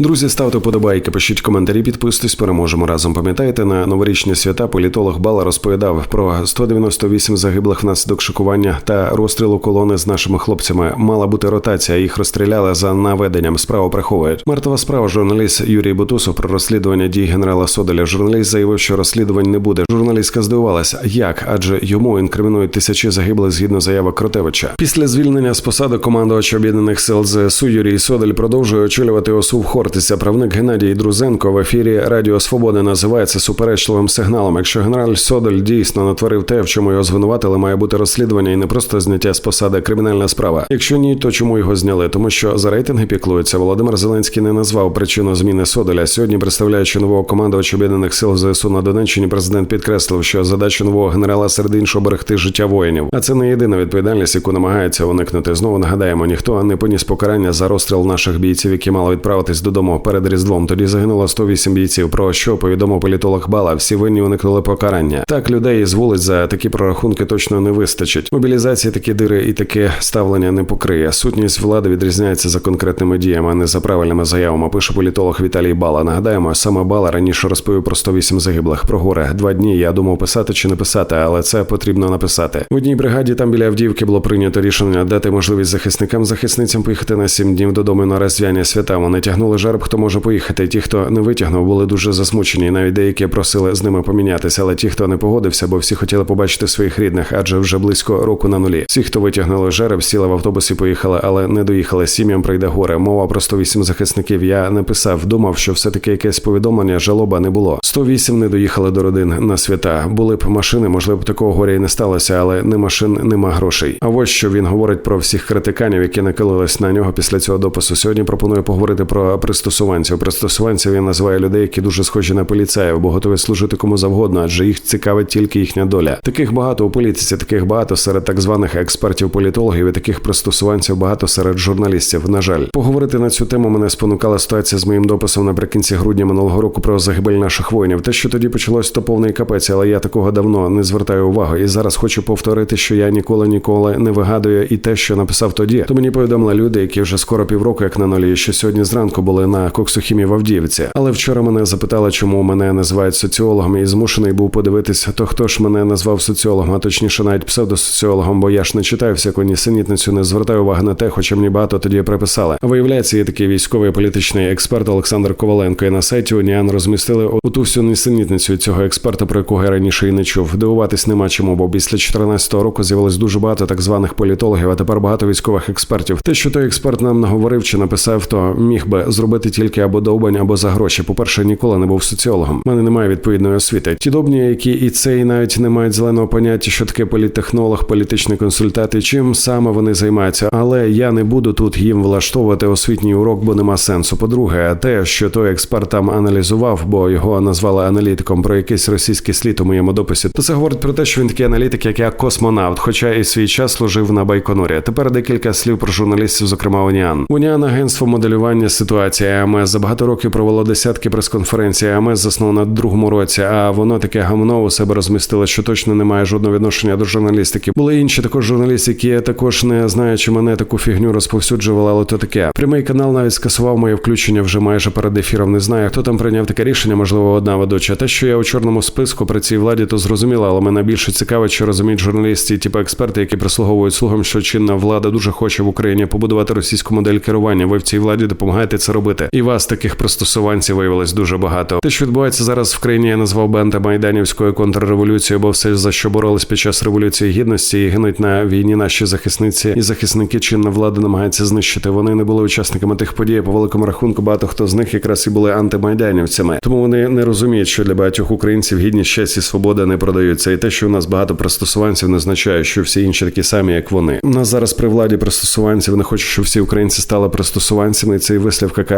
Друзі, ставте подобайки, пишіть коментарі, підписуйтесь, переможемо разом. Пам'ятаєте, на новорічні свята політолог Бала розповідав про 198 загиблих внаслідок шокування та розстрілу колони з нашими хлопцями. Мала бути ротація. Їх розстріляли за наведенням. Справу приховують. Мертва справа. Журналіст Юрій Бутусов про розслідування дій генерала Соделя. Журналіст заявив, що розслідувань не буде. Журналістка здивувалася, як адже йому інкримінують тисячі загиблих згідно заяви Кротевича. Після звільнення з посади командувача об'єднаних сил ЗСУ Юрій Содель продовжує очолювати ОСУ в Хортиця. Правник Геннадій Друзенко в ефірі Радіо Свободи називає це суперечливим сигналом. Якщо генераль Содель дійсно натворив те, в чому його звинуватили, має бути розслідування і не просто зняття з посади кримінальна справа. Якщо ні, то чому його зняли? Тому що за рейтинги піклуються. Володимир Зеленський не назвав причину зміни Соделя. Сьогодні, представляючи нового командувача об'єднаних сил ЗСУ на Донеччині, президент підкреслив, що задача нового генерала серед іншого берегти життя воїнів. А це не єдина відповідальність, яку намагається уникнути. Знову нагадаємо, ніхто не поніс покарання за розстріл наших бійців, які мали відправитись додому перед різдвом. Тоді загинуло 108 бійців. Про що повідомив політолог Бала. Всі винні уникнули покарання. Так людей з вулиць за такі прорахунки точно не вистачить. Мобілізації такі дири і таке ставлення не покриє. Сутність влади відрізняється за конкретними діями, а не за правильними заявами. Пише політолог Віталій Бала. Нагадаємо, саме Бала раніше розповів про 108 загиблих. Про горе два дні. Я думав писати чи не писати, але це потрібно написати. В одній бригаді там біля Авдіївки було прийнято рішення дати можливість захисникам захисницям поїхати на сім днів додому на розв'яння свята. Вони тягнули жереб, хто може поїхати. Ті, хто не витягнув, були дуже засмучені. Навіть деякі просили з ними помінятися, але ті, хто не погодився, бо всі хотіли побачити своїх рідних, адже вже близько року на нулі. Всі, хто витягнули жереб, сіли в автобус і поїхали, але не доїхали. Сім'ям прийде горе. Мова про 108 захисників. Я не писав, думав, що все таки якесь повідомлення, жалоба не було. 108 не доїхали до родин на свята. Були б машини, можливо, такого горя і не сталося, але не машин, нема грошей. А ось що він говорить про всіх критиканів, які накилились на нього після цього допису. Сьогодні пропоную поговорити про пристосуванців. Пристосуванців він називає людей, які дуже схожі на поліцаїв, бо готові служити кому завгодно, адже їх цікавить тільки їхня доля. Таких багато у політиці, таких багато серед так званих експертів-політологів, і таких пристосуванців багато серед журналістів. На жаль, поговорити на цю тему мене спонукала ситуація з моїм дописом наприкінці грудня минулого року про загибель наших воїнів. Те, що тоді почалось, то повний капець, але я такого давно не звертаю уваги. І зараз хочу повторити, що я ніколи ніколи не вигадую і те, що написав тоді. То мені повідомили люди, які вже скоро півроку, як на нулі, що сьогодні зранку були на Коксухімі в Авдіївці. Але вчора мене запитали, чому мене називають соціологом, і змушений був подивитися, то хто ж мене назвав соціологом, а точніше навіть псевдосоціологом, бо я ж не читаю всяку нісенітницю, не звертаю уваги на те, хоча мені багато тоді приписали. Виявляється, є такий військовий політичний експерт Олександр Коваленко. І на сайті Уніан розмістили оту всю нісенітницю цього експерта, про якого я раніше і не чув. Дивуватись нема чому, бо після 2014 року з'явилось дуже багато так званих політологів, а тепер багато військових експертів. Те, що той експерт нам наговорив чи написав, то міг би зробити тільки або довбань, або за гроші. По перше, ніколи не був соціологом. У мене немає відповідної освіти. Ті добні, які і це і навіть не мають зеленого поняття, що таке політтехнолог, політичний консультант і чим саме вони займаються. Але я не буду тут їм влаштовувати освітній урок, бо нема сенсу. По-друге, те, що той експерт там аналізував, бо його назвали аналітиком про якийсь російський слід у моєму дописі, то це говорить про те, що він такий аналітик, як я космонавт, хоча і свій час служив на Байконурі. Тепер декілька слів про журналістів, зокрема Уніан. Уніан агентство моделювання ситуації АМС за багато років провело десятки прес-конференцій. АМС засновано на другому році, а воно таке гамно у себе розмістило, що точно не має жодного відношення до журналістики. Були інші також журналісти, які також не знаючи мене таку фігню розповсюджували, але то таке. Прямий канал навіть скасував моє включення вже майже перед ефіром. Не знаю, хто там прийняв таке рішення, можливо, одна ведуча. Те, що я у чорному списку при цій владі, то зрозуміло, але мене більше цікавить, що розуміють журналісти, типу експерти, які прислуговують слугам, що чинна влада дуже хоче в Україні побудувати російську модель керування. Ви в цій владі допомагаєте це робити. І вас таких пристосуванців виявилось дуже багато. Те, що відбувається зараз в країні, я назвав би антимайданівською контрреволюцією, бо все за що боролись під час революції гідності і гинуть на війні наші захисниці і захисники чинна влада намагається знищити. Вони не були учасниками тих подій. По великому рахунку багато хто з них якраз і були антимайданівцями. Тому вони не розуміють, що для багатьох українців гідність, честь і свобода не продаються. І те, що у нас багато пристосуванців, не означає, що всі інші такі самі, як вони. У нас зараз при владі пристосуванців не хочуть, щоб всі українці стали пристосуванцями. І цей вислів, яка